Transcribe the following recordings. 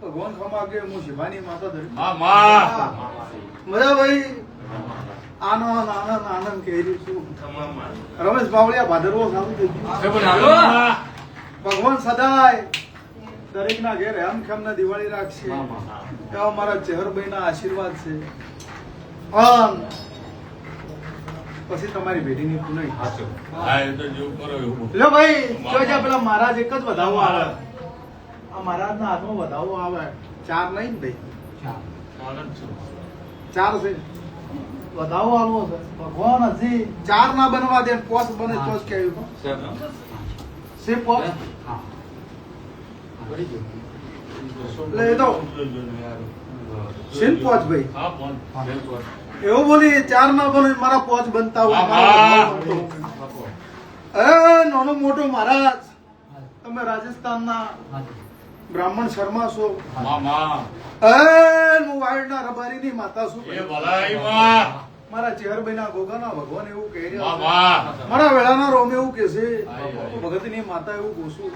ભગવાન ખમાકે હું શિવાની માતા ધરી. મજા ભાઈ આનંદ આનંદ આનંદ કહી છું. રમેશ બાવળિયા ભાદરવો સારું થઈ ગયું. ભગવાન સદાય દરેકના ઘેર એમ ખેમને દિવાળી રાખશે? એવા મારા ચેહરભાઈના આશીર્વાદ છે. આમ પછી તમારી પુનઃ જેવું કરો એવું. લ્યો ભાઈ જો પેલા મહારાજ એક જ વધાવો આવે હાથમાં આવે. ચાર નહીં ને ભાઈ? ચાર. છે. વધાવો આવો છે. ભગવાન હજી ચાર ના બનવા દે પોસ બને તો જ કહેવું સે પોસ એટલે એ તો. સેન પોચ ભાઈ? એવું બોલી ચાર ના બને મારા પોચ બનતા હોય. નાનો મોટો મહારાજ. તમે રાજસ્થાનના બ્રાહ્મણ શર્મા છો? હું વાયડના રબારીની માતા છું. એ ભલાઈ માં. મારા ચેહરભાઈના ગોગાના ભગવાન એવું કહે છે. મારા વેળાના રોમ એવું કે છે. ભગતની માતા એવું પૂછું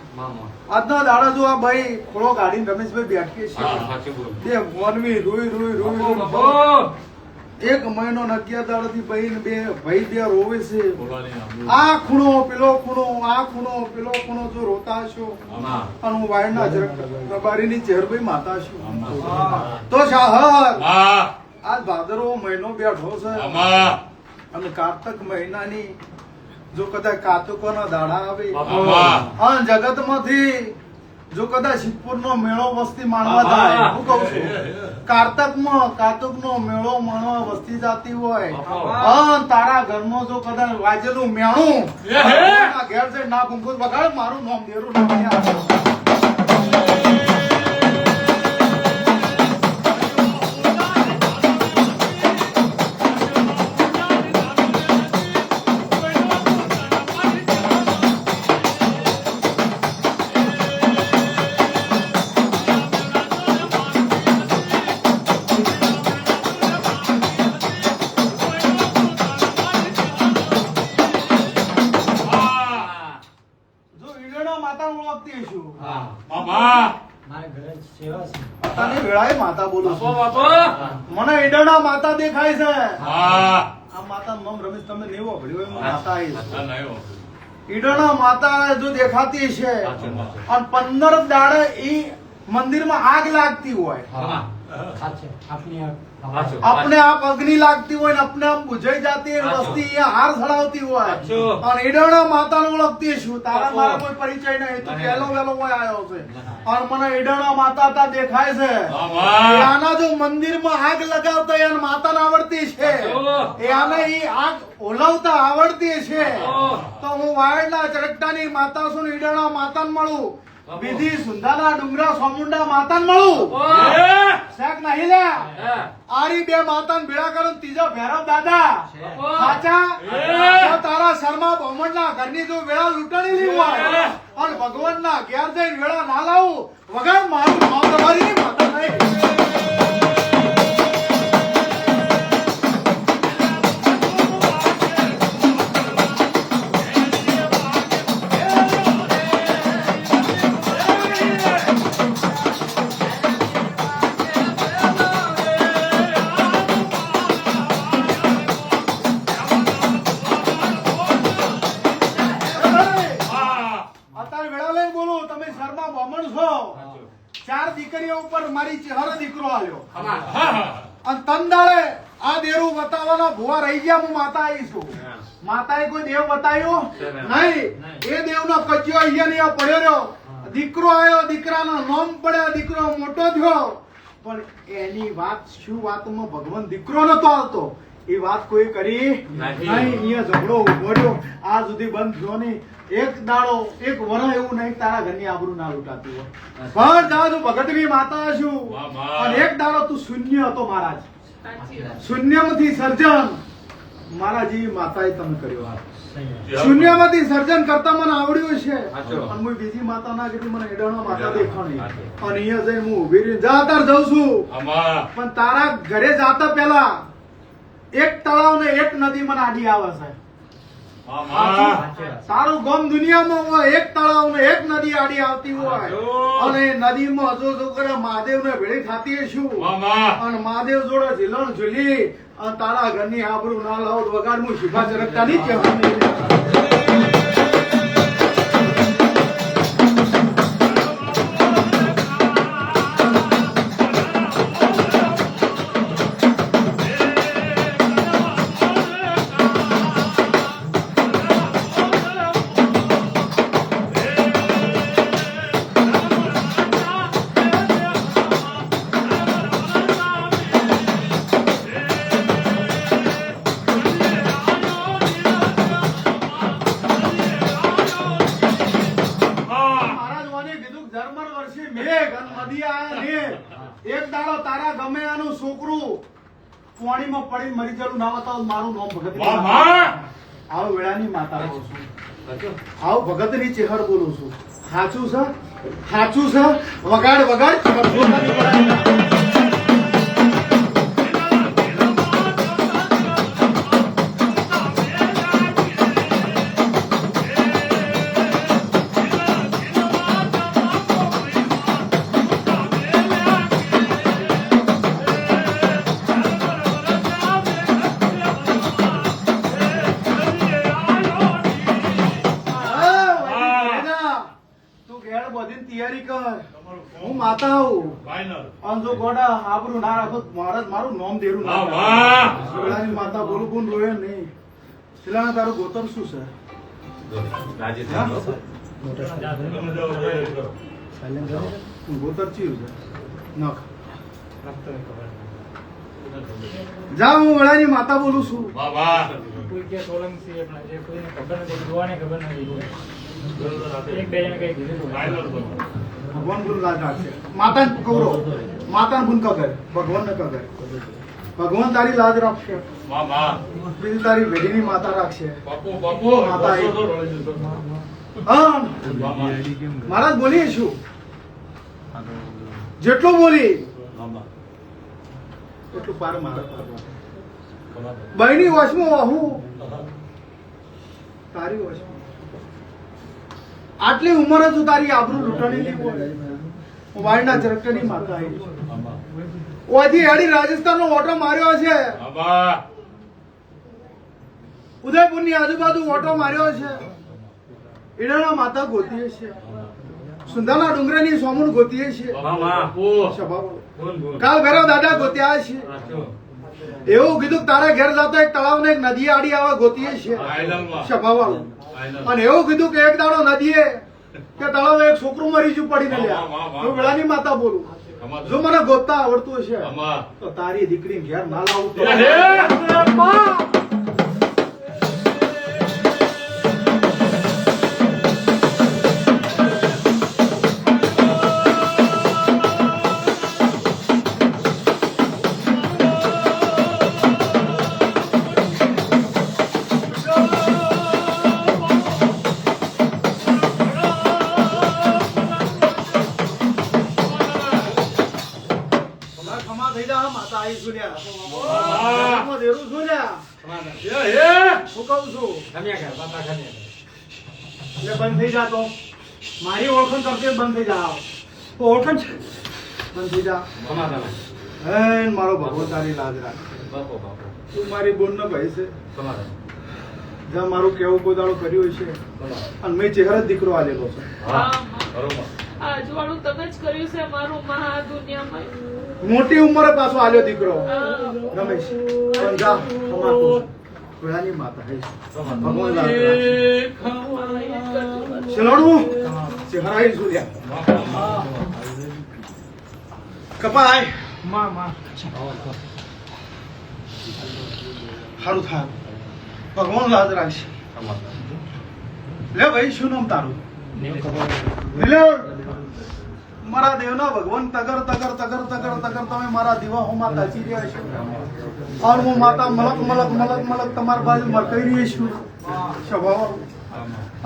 આજના દાડા જો આ ભાઈ ખોળો ગાડીને રમેશભાઈ બેઠકે હા, છે તે મોનવી રોઈ રોઈ રોઈ રોઈ એક મહિનો અગિયાર દાડાથી ભાઈ બે ભાઈ બે રોવે છે. આ ખૂણો પેલો ખૂણો આ ખૂણો પેલો ખૂણો જો રોતા હશો. અને હું વાયડના જ રબારીની ચેહરભાઈ માતા છું. તો શાહર આ ભાદરવો મહિનો બેઠો છે. અને કાર્તક મહિનાની જો કદાચ કાતકોના દાડા આવે. જગતમાંથી જગતમાંથી જો કદાચ શિવપુર નો મેળો વસ્તી માણવા જાય હું કહું છું. કારતકમાં કાતક નો મેળો માણવા વસ્તી જાતી હોય અને તારા ઘરમાં જો કદાચ વાજેલું મેણું ઘેર છે ના ગુંગુર બગાડ મારું નામ દેરું નામ માતાની વેળાએ માતા બોલું છું. મને ઈડરના માતા દેખાય છે. આ માતા નામ રમેશ તમે હોય, માતા આવી માતા જો દેખાતી છે અને પંદર દાડે ઈ મંદિરમાં આગ લાગતી હોય. આપણે આપ અગ્નિ લાગતી હોય ને આપ બુજાઈ જાતી વસ્તી હાર સડાવતી હોય. અને ઈડણા માતા ઓળખતી છું તારા મારા કોઈ પરિચય નહીં તો પહેલો વહેલો હોય આવ્યો છે. અને મને ઈડણા માતા તા દેખાય છે. આના જો મંદિરમાં આગ લગાવતા એને માતા આવડતી છે. એ આને એ આગ ઓલવતા આવડતી છે. તો હું વાયડના ચરકટાની માતા છું ઈડણા માતા મળું. વિધિ સુંદાના ડુંગરા સોમુંડા માતાન મળું. એ! શેક નહીં લે. આરી બે માતાન ભેળા કરું ને ત્રીજો ભૈરવ દાદા. સાચા? તારા શર્મા બ્રાહ્મણના ઘરની તું વેળા લૂંટાણેલી હોય અને ભગવાનના ઘેર જઈને વેળા ના લાવું વગર મારું નામ તમારી માતા નહીં. હું માતા આવી છું માતાએ કોઈ દેવ બતાવ્યો? નહીં. એ દેવનો કજ્યો અહીંયા નહીં પડ્યો રહ્યો. દીકરો આવ્યો દીકરાનો નોમ પડ્યો દીકરો મોટો થયો. પણ એની વાત શું વાતમાં ભગવાન દીકરો નતો આવતો? એ વાત કોઈ કરી નહીં. અહીંયા ઝઘડો ઊભો રહ્યો. આ સુધી બંધ થયો નહીં. એક દાડો એક વર એવું નહીં તારા ઘરની આબરૂ ના લૂંટાતી હોય. પણ જા તું ભગતની માતા છું. વાહ, વાહ. અને એક દાડો તું શૂન્ય હતો મહારાજ. શૂન્યમાંથી સર્જન. મારા જેવી માતાએ તમે કર્યો શૂન્યમાંથી સર્જન કરતા મને આવડ્યું છે. અને હું બીજી માતા ના કીધી મને એડાણો માતા દેખાણી. અને અહીંયા જઈને હું ઊભી રહી જાતાર જઉં છું. પણ તારા ઘરે જાતા પહેલા એક તળાવ ને એક નદી મને આડી આવે છે મામા તારું ગમ દુનિયામાં હોય એક તળાવ ને એક નદી આડી આવતી હોય. અને નદીમાં જો જો કરે મહાદેવ ને ભેળી ખાતી શું અને મહાદેવ જોડે ઝીલણ ઝૂલી અને તારા ઘરની આબરૂ ના લાવો વગાડ હું શિફા ચરકતા નહીં કહેવાની પાણીમાં પડી મરી ગયેલું ના બતાવો મારું નામ ભગત આવ વેળાની માતા બોલું છું. આવો ભગતની ચેહર બોલું છું. સાચું છે? સાચું છે? વગાડ વગાડ આવું ફાઇનલ અને જો ગોડા આબરૂ ના રાખો તો મારે મારું નામ દેરું ના મામા શિવલાની માતા બોલું કોણ રોયે નહીં. શિલાના તારું ગોતમ શું છે? ગોતર ચિયું છે. નખ. જા હું વડાની માતા બોલું છું. મામા કોઈ કે સોલંકી આપણા જે કોઈને ખબર નથી જોવાને ખબર નથી ભગવાન ગુરુ લાજ રાખશે માતાને કવરો માતાને ગુણ કગર ભગવાન ને કગર ભગવાન તારી લાજ રાખશે. બીજી તારી વેડીની માતા રાખશે. માતા હા. મહારાજ, બોલીએ છું જેટલું બોલી, એટલું પાર બહેની વશમાં વાહુ તારી વશમાં. આટલી ઉંમર જ ઉતારી આબરૂ લૂંટણી લીધી હોય. વાળના ચરકટની માતા આવી ઓથી હેડી રાજસ્થાનનો ઓટો માર્યો છે. ઉદયપુર ઉદયપુરની આજુબાજુ ઓટો માર્યો છે. ઈડાના માતા ગોતીએ છે. સુંદરના ડુંગરાની સોમુન ગોતીએ છે. કાલ ભૈરવ દાદા ગોત્યા છે. એવું કીધું કે તારા ઘેર જતો એક તળાવ ને એક નદી આડી આવે ગોતીએ છે. સભાવાળું. અને એવું કીધું કે એક દાડો નદીએ કે તળાવ એક છોકરું મરી ગયું પડીને લ્યા. હું વેળાની માતા બોલું. જો મને ગોતતા આવડતું હશે તો તારી દીકરી ઘેર ના લાવું કરતી બંધ થઈ જા તો ઓળખાણ છે બંધ થઈ જા હે મારો ભગવો તારી લાજ રાખ બાપો બાપો તું મારી બોન નો ભાઈ છે જ્યાં મારું કેવું ગોદાળો કર્યું છે અને મેં ચહેરા જ દીકરો આલેલો છે હા બરોબર. આ અજવાળું તમે જ કર્યું છે મારું મહા દુનિયામાં મોટી ઉંમરે પાછો આલ્યો દીકરો. રમેશ પણ જા વેળાની માતા હૈ. ભગવાન ચહેરા શું લ્યા કપાય. માં માં. સારું થાય ભગવાન લાજ રાખશે. લે ભાઈ શું નામ તારું? લે મારા દેવના ભગવાન તગર તગર તગર તગર તગર, તમે મારા દિવાહોમાં તાચી રહ્યા છો. અને હું માતા મલક મલક મલક મલક તમારા બાજુ મરકાઈ રહી છું. સ્વભાવ.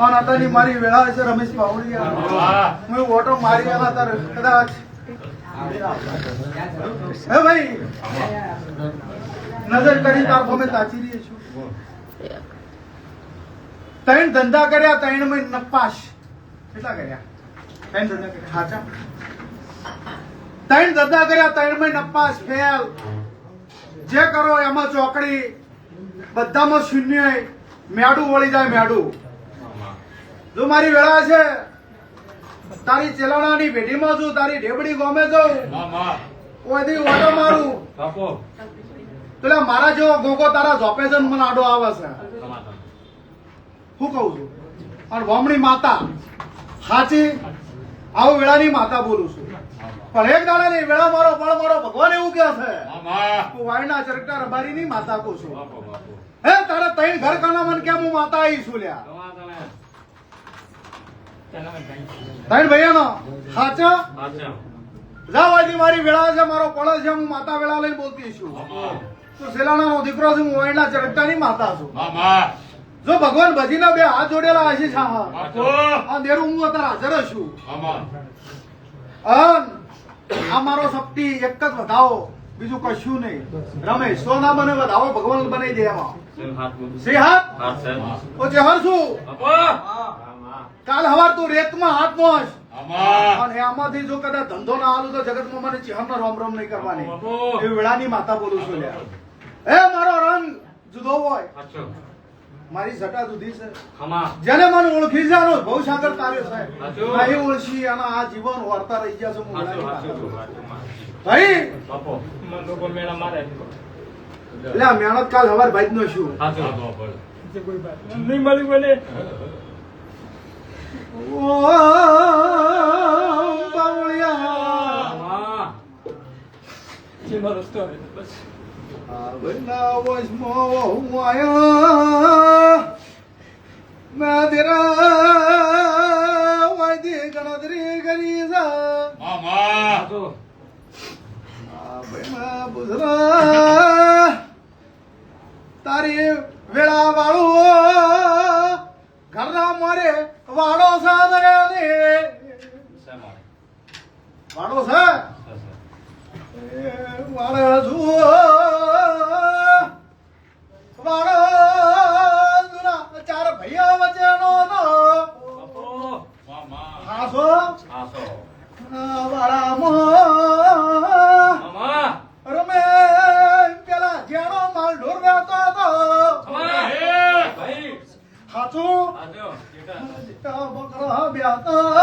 અને આટાની મારી વેળા છે, રમેશ પાવડિયા હું ઓટો મારી આવ્યા તાર, કદાચ. હે ભાઈ? નજર કરી તાર અમે તાચી રહી છું. ત્રણ ધંધા કર્યા, ત્રણ મહિના નપાશ કેટલા કર્યા? ત્રણ ધંધા કર્યા હાચા ત્રણ ધંધા કર્યા ત્રણમાં નપાસ ફેલ. જે કરો એમાં ચોકડી. બધામાં શૂન્ય મેડું વળી જાય મેડું. જો મારી વેળા છે તારી ચેલાણાની ભેટીમાં છું તારી ઢેબડી ગમે જઉં કોઈ ઓટો મારું? પેલા મારા જેવો ગોગો તારા છે મને આડો આવે છે. હું શું કહું છું. અને વમણી માતા. હાચી? આવું વેળાની માતા બોલું છું. પણ એક દાડાની વેળા મારો બળ મારો ભગવાન એવું કે છે. હું તું વાયના ચરકટા રબારીની માતા કહું છું. હે તારે તૈણ ઘર કાના મન કેમ હું માતા આવી છું લ્યા? તૈણ ભૈયાનો હાચા? સાચા મારી વેળા છે મારો પડો છે હું માતા વેળા લઈને બોલતી છું. તો તો સેલાણાનો દીકરો છું હું વાયના ચરકટાની માતા છું. જો ભગવાન ભજીના બે હાથ જોડેલા હશે છા બાપુ આ હું અત્યારે હાજર છું. આ મારો શક્તિ એક જ વધાવો બીજું કશું નહીં. રમેશ સોના બને વધાવો ભગવાન બનાવી દે એમાં. સિંહ હાથ શ્રી હાથ? હાથ છે ઓ જહર છું. કાલ હવાર તું રેતમાં હાથ મામા અને આમાંથી જો કદાચ ધંધો ના હાલું તો જગતમાં મને ચિહનનો રોમ રોમ નહીં કરવાની. એ વેળાની માતા બોલું છું લ્યા. એ મારો રંગ જુદો હોય. મારી જટા જુદી છે. ખમા. જેને મને ઓળખી છે આનો બહુ સાગર તાર્યો છે. સાચું. નહીં ઓળખી અને આ જીવન વાર્તા રહી ગયા છે ભાઈ! બાપુ મને લોકો મેળા મારે એટલે આ મહેનત કાલ હવાર ભાઈ નો શું જે કોઈ વાત નહીં. મળી બોલે રસ્તો આવે બસ. આવના વશમાં હું આયા. મેં તેરા વાયદી ગણતરી કરી છે મામા. બુધરા તારી વેળા વાળું ઘરના મારે વાડો છે વાડો છે? એ વાડો જુઓ. વાડો ભૈયા વચ્ચેનો નો હાસો. આસો વાળામાં મામા. રમે પેલા જેનો માલ ઢોર રહેતો હતો હાચું? બકરા બ્યાતા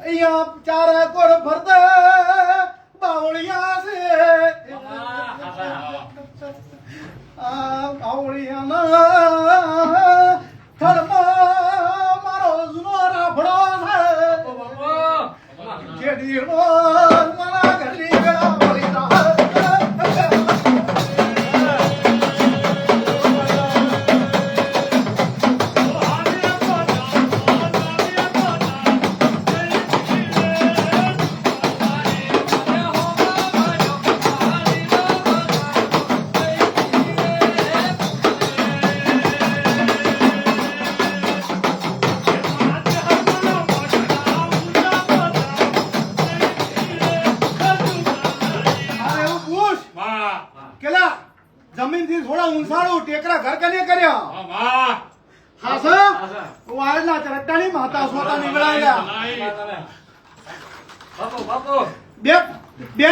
અહીંયા ચારે કોર ફરતે. બાવળિયા છે. મામા. Oh.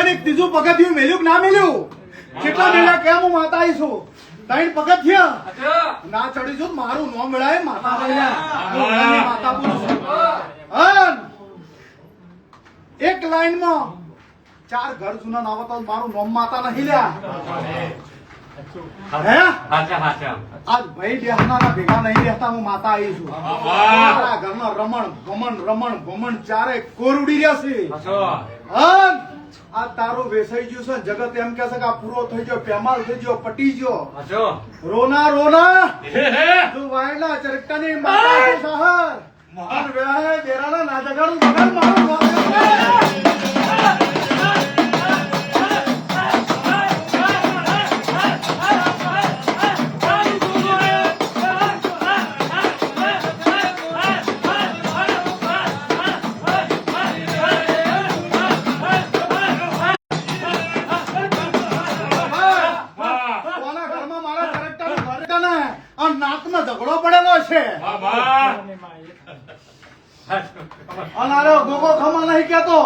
એક ત્રીજું પગથિયું ના મેલ્યું? કેટલા મેળા કેમ માતા આવી ત્રણ પગથિયા? ના ચડી મારું નોમ મેળાય, માતા માતા છું એક લાઈનમાં ચાર ઘર જૂના નાવતા મારું નોમ માતા નહીં લ્યા. આજ ભાઈ બેહનારા ભેગા નહીં રહેતા હું માતા આવી છું. મારા ઘરના રમણ ભમણ રમણ ભમણ ચારે કોરુડી અન આ તારું વેસાઈ ગયું છે જગત એમ કે છે કે આ પૂરો થઈ ગયો પેમાલ થઈ ગયો પટી ગયો. રોના રોના. તું વાયલા ચરકટાની માતા છે સહર. મહાન વેળાએ દેરાના ના જગાડું બગલ મારું અને માં એક અને આરે ગોગો ખમા નહીં કેતો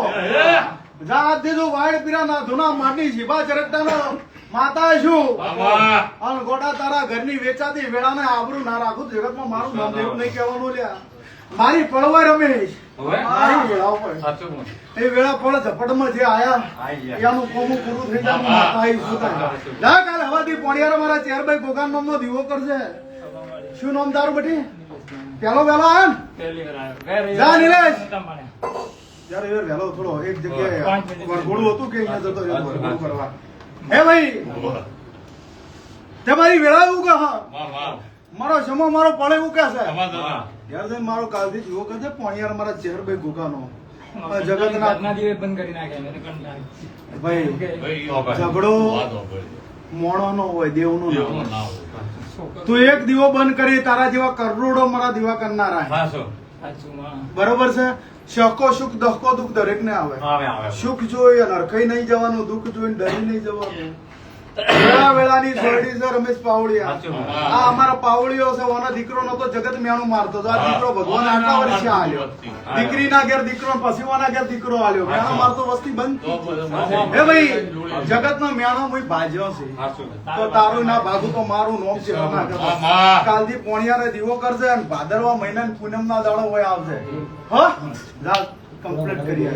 જાત દીધું વાયડ પીરા ના ધુના માટી જીભા ચરકટાનો માતા છું અન ગોડા તારા ઘરની વેચાતી વેળાને આબરૂ ના રાખું જગતમાં મારું નામ એવું નહીં કહેવાનું લ્યા. મારી પડવા રમેશ. મારી વેળા ઉપર એ વેળા ઝપટમાં જે આયા એનું કોમું પૂરું થઈ જાય માતા શું થાય? જા કાલ હવાથી પોણિયારો મારા ચેરભાઈ ગોગાન નામનો દીવો કરશે. શું નામ તારું બેટી? પેલો વેલો આયો ને? પહેલી વાર આવ્યો. જા, નિલેશ. નહોતા એ વહેલો થોડો એક જગ્યાએ વરઘોડું હતું કે અહીંયા જતો રહ્યો વરઘોડું કરવા હે ભાઈ તમારી વેળા એવું કે હા મારો પડે એવું કે છે. યાર મારો કાલથી જીવો કરજે પોણિયાર મારા ચહેર ભાઈ આ જગતના બંધ કરી નાખ્યા ભાઈ ઝઘડો મોણો નો હોય દેવનો ના હોય. છોકરો તું એક દીવો બંધ કરી તારા જેવા કરોડો મારા દીવા કરનારા. બરોબર છે? શકો સુખ દહકો દુઃખ દરેક ને આવે. સુખ જોઈ અને હરખાઈ નહીં જવાનું દુઃખ જોઈને ડરી નહીં જવાનું. વેળાની સોયડી છે રમેશ પાવડિયા આ અમારા પાવડીઓ છે ઓનો દીકરો નતો જગત મેણું મારતો આ દીકરો ભગવાન આટલા વર્ષે આલ્યો. દીકરીના ઘેર દીકરો પછી ઘેર દીકરો આલ્યો. મેણો મારતો વસ્તી બંધ હે ભાઈ જગત નો મેણો મુઈ ભાજ્યો છે. તો તારું ના ભાગું તો મારું નોમ છે. કાલથી પોણિયારે દીવો કરશે અને ભાદરવા મહિના પૂનમ ના દાડો હોય આવશે. હો? કમ્પ્લીટ કરી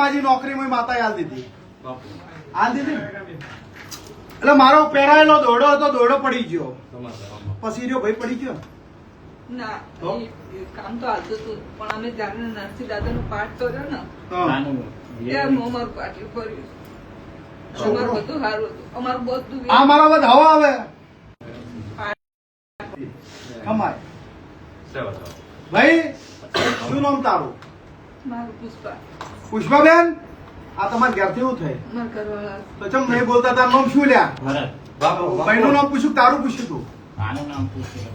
માજી નોકરી માં માતા હાલ દીધી. હાલ દીધી? એટલે મારો પહેરાયેલો દોડો હતો દોડો પડી ગયો. પછી રહ્યો ભાઈ પડી ગયો? ના તો? એ- એ કામ તો હાલતું હતું પણ અમે જયારે નરસિંહ દાદા નો પાઠ કર્યો ને ત્યારે હું અમારું બધું સારું હતું. અમારું બધું આ બધા હવા આવે કમાય. ભાઈ શું નામ તારું? મારું પુષ્પા. પુષ્પાબેન આ તમારા ઘેર કેવું થાય. મારા ઘરવાળા તો ચમ નહીં બોલતા તારું નામ શું લ્યા? ભાઈનું નામ પૂછ્યું તારું પૂછ્યું તું. આનું નામ પૂછ્યું.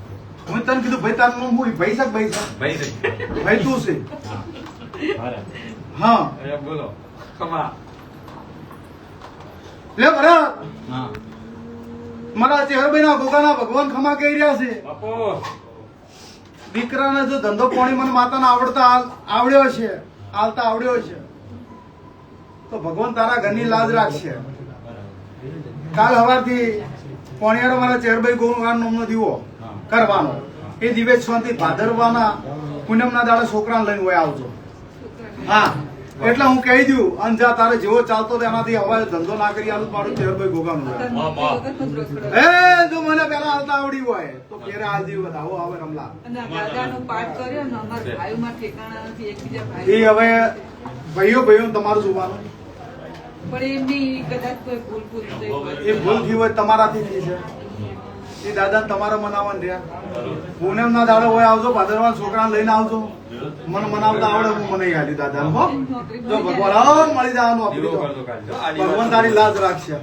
હું તને કીધું ભાઈ તારું નામ હું? ભાઈ શક ભાઈ શક ભાઈ શક ભાઈ તું છે. હા બોલો. ખમા. લે ભરત. મારા ચહેરભાઈ ના ગોગાના ભગવાન ખમા કહી રહ્યા છે. બાપુ. દીકરાને જો ધંધો પાણી મને માતાને આવડતા આવડ્યો છે, આલતા આવડ્યો છે, તો ભગવાન તારા ઘરની લાજ રાખશે. કાલ સવારથી પોણિયારો મારા ચેરભાઈ ગોગાન નામનો દીવો કરવાનો. એ દિવેશ શાંતિ ભાદરવાના પૂનમના દાડે છોકરાને લઈને હોય આવજો. હા. એટલે હું કહી દઉં અને જા તારે જેવો ચાલતો એનાથી હવે ધંધો ના કરી આલું મારું ચેરભાઈ ગોગાનું. એ જો મને પેલા હાલતા આવડી હોય તો ફેરે હાલ દીવું આવો આવે રમલા. એ હવે ભાઈઓ ભાઈઓ તમારું જોવાનું. પણ એમની કદાચ કોઈ ભૂલ ભૂલ હોય. એ ભૂલ થઈ હોય તમારાથી થઈ છે. એ દાદા તમારે મનાવવાનું રહ્યા. પૂનમ ના દાડો હોય આવજો ભાદરવા છોકરા લઈને આવજો. મને મનાવતા આવડે હું મને યાદી દાદા હો. જો ભગવાન મળી જવાનું આપણી ભગવાન તારી લાજ રાખશે.